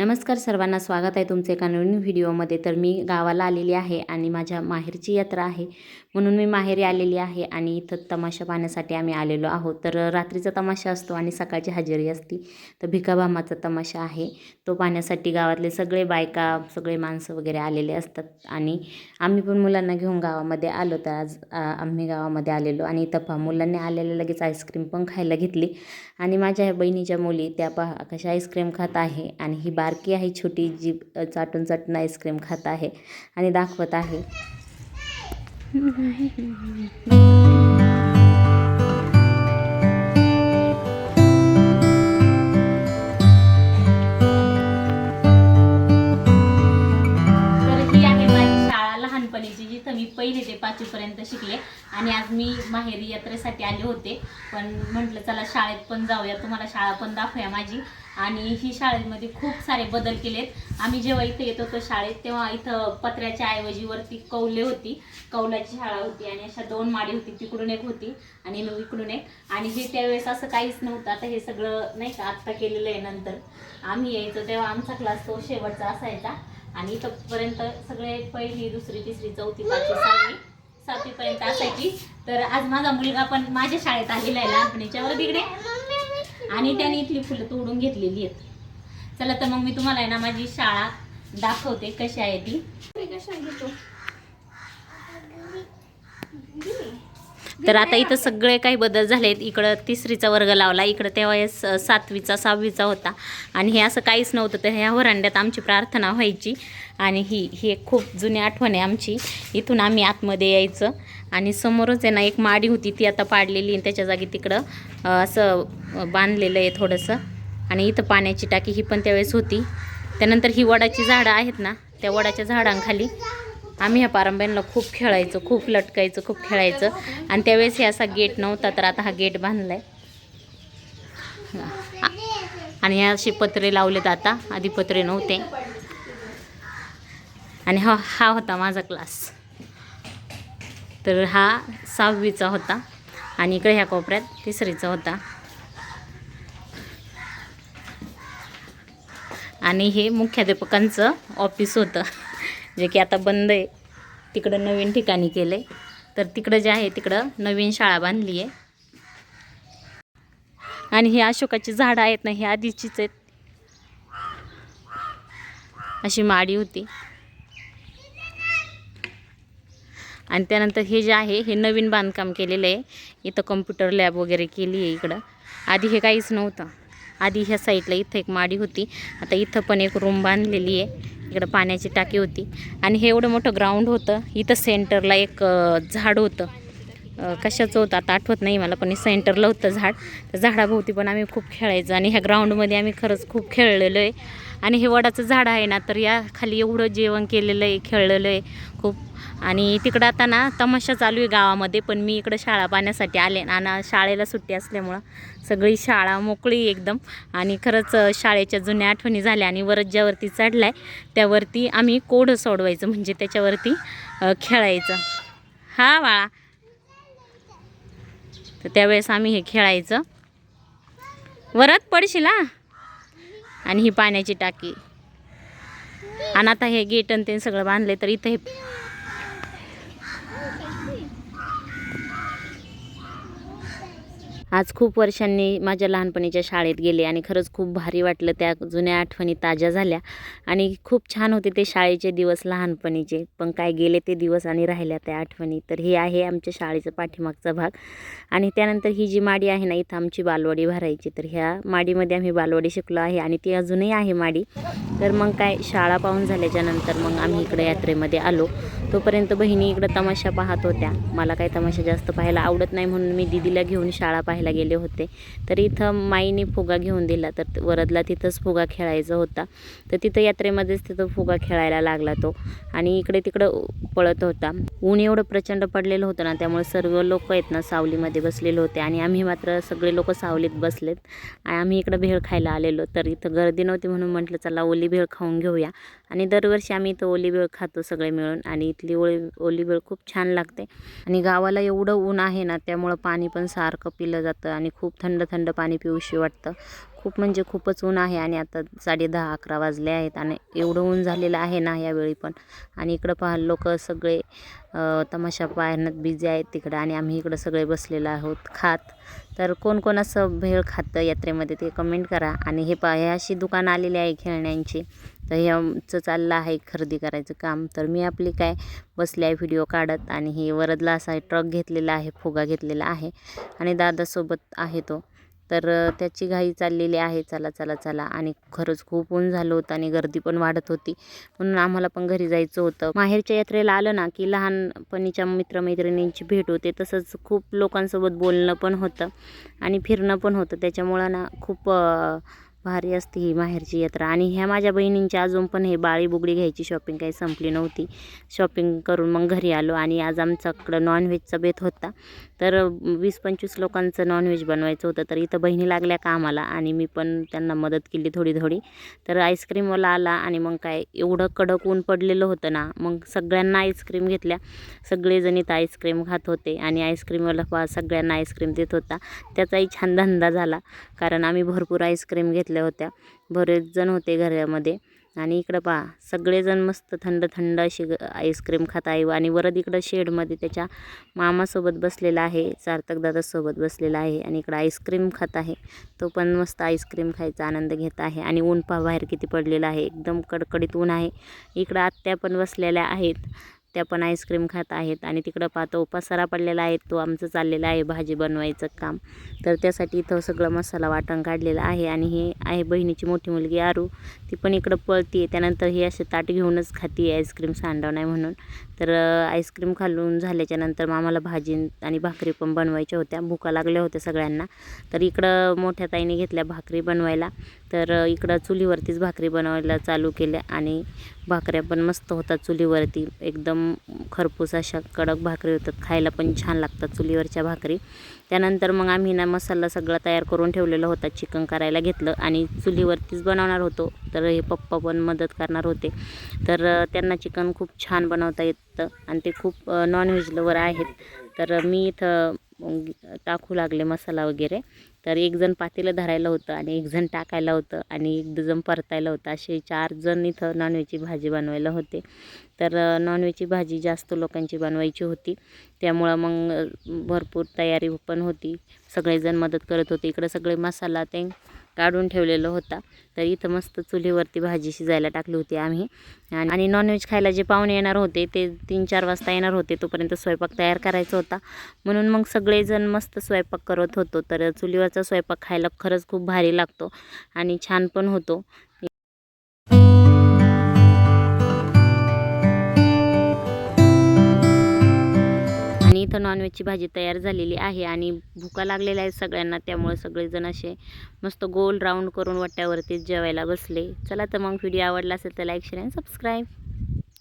नमस्कार सर्वांना स्वागत आहे तुमचे एका नवीन व्हिडिओमध्ये. तर मी गावाला आलेली आहे आणि माझ्या माहेरची यात्रा आहे. म्हणून मी माहेरी आलेली आहे आणि इथं तमाशा पाहण्यासाठी आम्ही आलेलो आहोत. तर रात्रीचा तमाशा असतो आणि सकाळची हजेरी असती. तर भिकाभामाचा तमाशा आहे. तो पाहण्यासाठी गावातले सगळे बायका सगळे माणसं वगैरे आलेले असतात. आणि आम्ही पण मुलांना घेऊन गावामध्ये आलो. तर आज आम्ही गावामध्ये आलेलो आणि इथं पहा मुलांनी आलेल्या लगेच आईस्क्रीम पण खायला घेतली. आणि माझ्या बहिणीच्या मुली त्या पहा कशा आईस्क्रीम खात आहे आणि ही बारकी आहे छोटी जी चाटून चाटून आईस्क्रीम खात आहे आणि दाखवत आहे. तर ही आहे माझी शाळा लहानपणीची मी ते पाचवीपर्यंत शिकले आणि आज मी माहेरी यात्रेसाठी आले होते. पण म्हटलं चला शाळेत पण जाऊया तुम्हाला शाळा पण दाखवूया माझी. आणि ही शाळेमध्ये खूप सारे बदल केलेत. आम्ही जेव्हा इथे येत होतो शाळेत तेव्हा इथं पत्र्याच्या ऐवजी वरती कौले होती. कौलाची शाळा होती आणि अशा दोन माडी होती तिकडून एक होती आणि मग इकडून एक. आणि हे त्यावेळेस असं काहीच नव्हतं. आता हे सगळं नाही का आत्ता केलेलं आहे नंतर. आम्ही यायचो तेव्हा आमचा क्लास तो शेवटचा असायचा. आणि इथंपर्यंत सगळे पहिली दुसरी तिसरी चौथी पाचवी सहावी सातवीपर्यंत असायची. तर आज माझा मुलगा पण माझ्या शाळेत आलेला आहे लहानपणीच्या. वर तिकडे? आणि त्याने इथली फुलं तोडून घेतलेली आहेत. चला तर मग मी तुम्हाला आहे ना माझी शाळा दाखवते कशी आहे ती. कशा तर आता इथं सगळे काही बदल झालेत. इकडं तिसरीचा वर्ग लावला इकडं त्यावेळेस सातवीचा सहावीचा होता. आणि हे असं काहीच नव्हतं तर ह्या वरांड्यात आमची प्रार्थना व्हायची. आणि ही ही एक खूप जुनी आठवण आहे आमची. इथून आम्ही आतमध्ये यायचं. आणि समोरच आहे ना एक माडी होती ती आता पाडलेली आणि त्याच्या जागी तिकडं असं बांधलेलं आहे थोडंसं. आणि इथं पाण्याची टाकी ही पण त्यावेळेस होती. त्यानंतर ही वडाची झाडं आहेत ना त्या वडाच्या झाडांखाली आम्ही ह्या पारंब्यांना खूप खेळायचो खूप लटकायचं खूप खेळायचं. आणि त्यावेळेस हे असा गेट नव्हता तर आता हा गेट बांधलाय. आणि ह्या असे पत्रे लावलेत आता आधी पत्रे नव्हते. आणि हा हा होता माझा क्लास. तर हा सहावीचा होता आणि इकडे ह्या कोपऱ्यात तिसरीचा होता. आणि हे मुख्याध्यापकांचं ऑफिस होतं. जे की आता बंद आहे. तिकडं नवीन ठिकाणी केलं आहे तर तिकडं जे आहे तिकडं नवीन शाळा बांधली आहे. आणि ही अशोकाची झाडं आहेत ना ही आधीचीच आहेत. अशी माडी होती. आणि त्यानंतर हे जे आहे हे नवीन बांधकाम केलेलं आहे. इथं कम्प्युटर लॅब वगैरे केली आहे इकडं. आधी हे काहीच नव्हतं. आधी ह्या साईडला इथं एक माडी होती. आता इथं पण एक रूम बांधलेली आहे. इकडं पाण्याची टाकी होती. आणि हे एवढं मोठं ग्राउंड होतं. इथं सेंटरला एक झाड होतं. कशाचं होतं आता आठवत नाही मला पण सेंटरला होतं झाड. त्या झाडाभोवती पण आम्ही खूप खेळायचो आणि ह्या ग्राउंडमध्ये आम्ही खरंच खूप खेळलेलो आहे. आणि हे वडाचं झाड आहे ना तर या खाली एवढं जेवण केलेलं आहे खेळलेलं आहे खूप. आणि तिकडं आता ना तमाशा चालू आहे गावामध्ये पण मी इकडं शाळा पाहण्यासाठी आले आणि शाळेला सुट्टी असल्यामुळं सगळी शाळा मोकळी एकदम. आणि खरंच शाळेच्या जुन्या आठवणी झाल्या आणि वरच ज्यावरती चढला आहे त्यावरती आम्ही कोढं सोडवायचं म्हणजे त्याच्यावरती खेळायचं. हा बाळा. तर त्यावेळेस आम्ही हे खेळायचं. वरत पडशील हा? आणि ही पाण्याची टाकी. आणि आता हे गेट आणि ते सगळं बांधले तर इथं हे आज खूप वर्षांनी माझ्या लहानपणीच्या शाळेत गेले आणि खरंच खूप भारी वाटलं त्या जुन्या आठवणी ताज्या झाल्या. आणि खूप छान होते ते शाळेचे दिवस लहानपणीचे. पण काय गेले ते दिवस आणि राहिल्या त्या आठवणी. तर हे आहे आमच्या शाळेचा पाठीमागचा भाग. आणि त्यानंतर ही जी माडी आहे ना इथं आमची बालवाडी भरायची. तर ह्या माडीमध्ये आम्ही बालवाडी शिकलो आहे आणि ती अजूनही आहे माडी. तर मग काय शाळा पाहून झाल्याच्यानंतर मग आम्ही इकडे यात्रेमध्ये आलो. तोपर्यंत बहिणी इकडं तमाशा पाहत होत्या. मला काही तमाशा जास्त पाहायला आवडत नाही म्हणून मी दिदीला घेऊन शाळा पाहायला गेले होते. तर इथं माईने फुगा घेऊन दिला. तर वरदला तिथंच फुगा खेळायचा होता. तर तिथं यात्रेमध्येच तिथं फुगा खेळायला लागला तो. आणि इकडे तिकडं पळत होता. ऊन एवढं प्रचंड पडलेलं होतं ना त्यामुळे सर्व लोक आहेत ना सावलीमध्ये बसलेले होते. आणि आम्ही मात्र सगळे लोक सावलीत बसलेत. आणि आम्ही इकडं भेळ खायला आलेलो. तर इथं गर्दी नव्हती म्हणून म्हटलं चला ओली भेळ खाऊन घेऊया. आणि दरवर्षी आम्ही इथं ओली भेळ खातो सगळे मिळून. आणि इथली ओळी ओली भेळ खूप छान लागते. आणि गावाला एवढं ऊन आहे ना त्यामुळं पाणी पण सारखं पिलं जातं. आणि खूप थंड थंड पाणी पिऊशी वाटतं. खूप म्हणजे खूपच ऊन आहे आणि आता साडे दहा अकरा वाजले आहेत आणि एवढं ऊन झालेलं आहे ना यावेळी पण. आणि इकडं पहा लोक सगळे तमाशा पाहण्यात बिझी आहेत तिकडं आणि आम्ही इकडं सगळे बसलेलो आहोत खात. तर कोण कोण असं भेळ खातं यात्रेमध्ये ते कमेंट करा. आणि हे पहा हे अशी दुकानं आलेली आहे खेळण्यांची. तर ह्याचं चाललं आहे खरेदी करायचं काम. तर मी आपली काय बसले आहे व्हिडिओ काढत आणि हे वरदला असा ट्रक घेतलेला आहे फुगा घेतलेला आहे. आणि दादासोबत आहे तो. तर त्याची घाई चाललेली आहे. चला चला चला. आणि खरंच खूप ऊन झालं होतं आणि गर्दी पण वाढत होती. म्हणून आम्हाला पण घरी जायचं होतं. माहेरच्या यात्रेला आलं ना की लहानपणीच्या मित्रमैत्रिणींची भेट होते. तसंच खूप लोकांसोबत बोलणं पण होतं आणि फिरणं पण होतं. त्याच्यामुळं ना खूप भारी असते ही माहेरची यात्रा. आणि ह्या माझ्या बहिणींची अजून पण हे बाळी बुगडी घ्यायची शॉपिंग काही संपली नव्हती. शॉपिंग करून मग घरी आलो आणि आज आमच्याकडं नॉनव्हेजचा बेत होता. तर वीस पंचवीस लोकांचं नॉनव्हेज बनवायचं होतं तर इथं बहिणी लागल्या कामाला आणि मी पण त्यांना मदत केली थोडी थोडी तर आईस्क्रीमवाला आला आणि मग काय एवढं कडक ऊन पडलेलं होतं ना मग सगळ्यांना आईस्क्रीम घेतल्या. सगळेजण इथं आईस्क्रीम खात होते आणि आईस्क्रीमवाला पा सगळ्यांना आईस्क्रीम देत होता. त्याचाही छान धंदा झाला कारण आम्ही भरपूर आईस्क्रीम घेतल्या होत्या. बरेच जण होते घरामध्ये. आणि इकडं पहा सगळेजण मस्त थंड थंड अशी ग- आईस्क्रीम खात आहे. आणि वरद इकडं शेडमध्ये त्याच्या मामासोबत बसलेला आहे सार्थक दादासोबत बसलेला आहे आणि इकडं आईस्क्रीम खात आहे. तो पण मस्त आईस्क्रीम खायचा आनंद घेत आहे. आणि ऊन पहा बाहेर किती पडलेलं आहे. एकदम कडकडीत ऊन आहे. इकडं आत्या पण बसलेल्या आहेत. त्या पण आईस्क्रीम खात आहेत आणि तिकडं पाहतो पसारा पडलेला आहे तो आमचं चाललेलं आहे भाजी बनवायचं काम. तर त्यासाठी इथं सगळं मसाला वाटण काढलेलं आहे आणि हे आहे बहिणीची मोठी मुलगी आरू. ती पण इकडं पळती त्यानंतर ही असे ताट घेऊनच खाती आईस्क्रीम सांडव नाही म्हणून. तर आईस्क्रीम खालून झाल्याच्यानंतर मग आम्हाला भाजी आणि भाकरी पण बनवायच्या होत्या. भुका लागल्या होत्या सगळ्यांना. तर इकडं मोठ्या ताईने घेतल्या भाकरी बनवायला. तर इकडं चुलीवरतीच भाकरी बनवायला चालू केल्या आणि भाकऱ्या पण मस्त होतात चुलीवरती. एकदम खरपूस अशा कडक भाकरी होतात. खायला पण छान लागतात चुलीवरच्या भाकरी. त्यानंतर मग आम्ही ना मसाला सगळा तयार करून ठेवलेला होता. चिकन करायला घेतलं आणि चुलीवरतीच बनवणार होतो. तर हे पप्पा पण मदत करणार होते. तर त्यांना चिकन खूप छान बनवता येतं आणि ते खूप नॉनव्हेज लवर आहेत. तर मी इथं टाकू लागले मसाला वगैरे. तर एक जण पातेलं धरायला होतं आणि एक जण टाकायला होतं आणि एक दुजण परतायला होतं. असे चार जण इथं नॉनव्हेजची भाजी बनवायला होते. तर नॉनव्हेजची भाजी जास्त लोकांची बनवायची होती. त्यामुळं मग भरपूर तयारी पण होती. सगळेजण मदत करत होते. इकडं सगळे मसाला ते काढून ठेवलेला होता. तर इथं मस्त चुलीवरती भाजी शिजायला टाकली होती आम्ही. आणि नॉनव्हेज खायला जे पाहुणे येणार होते ते तीन चार वाजता येणार होते तोपर्यंत स्वयंपाक तयार करायचा होता. म्हणून मग सगळेजण मस्त स्वयंपाक करत होतो. तर चुलीवरचा स्वयंपाक खायला खरंच खूप भारी लागतो आणि छान पण होतो. नॉनव्हेजची भाजी तयार झालेली आहे आणि भुका लागलेल्या आहेत सगळ्यांना त्यामुळे सगळेजण असे मस्त गोल राऊंड करून वट्ट्यावरती जेवायला बसले. चला तर मग व्हिडिओ आवडला असेल तर लाईक शेअर आणि सबस्क्राईब.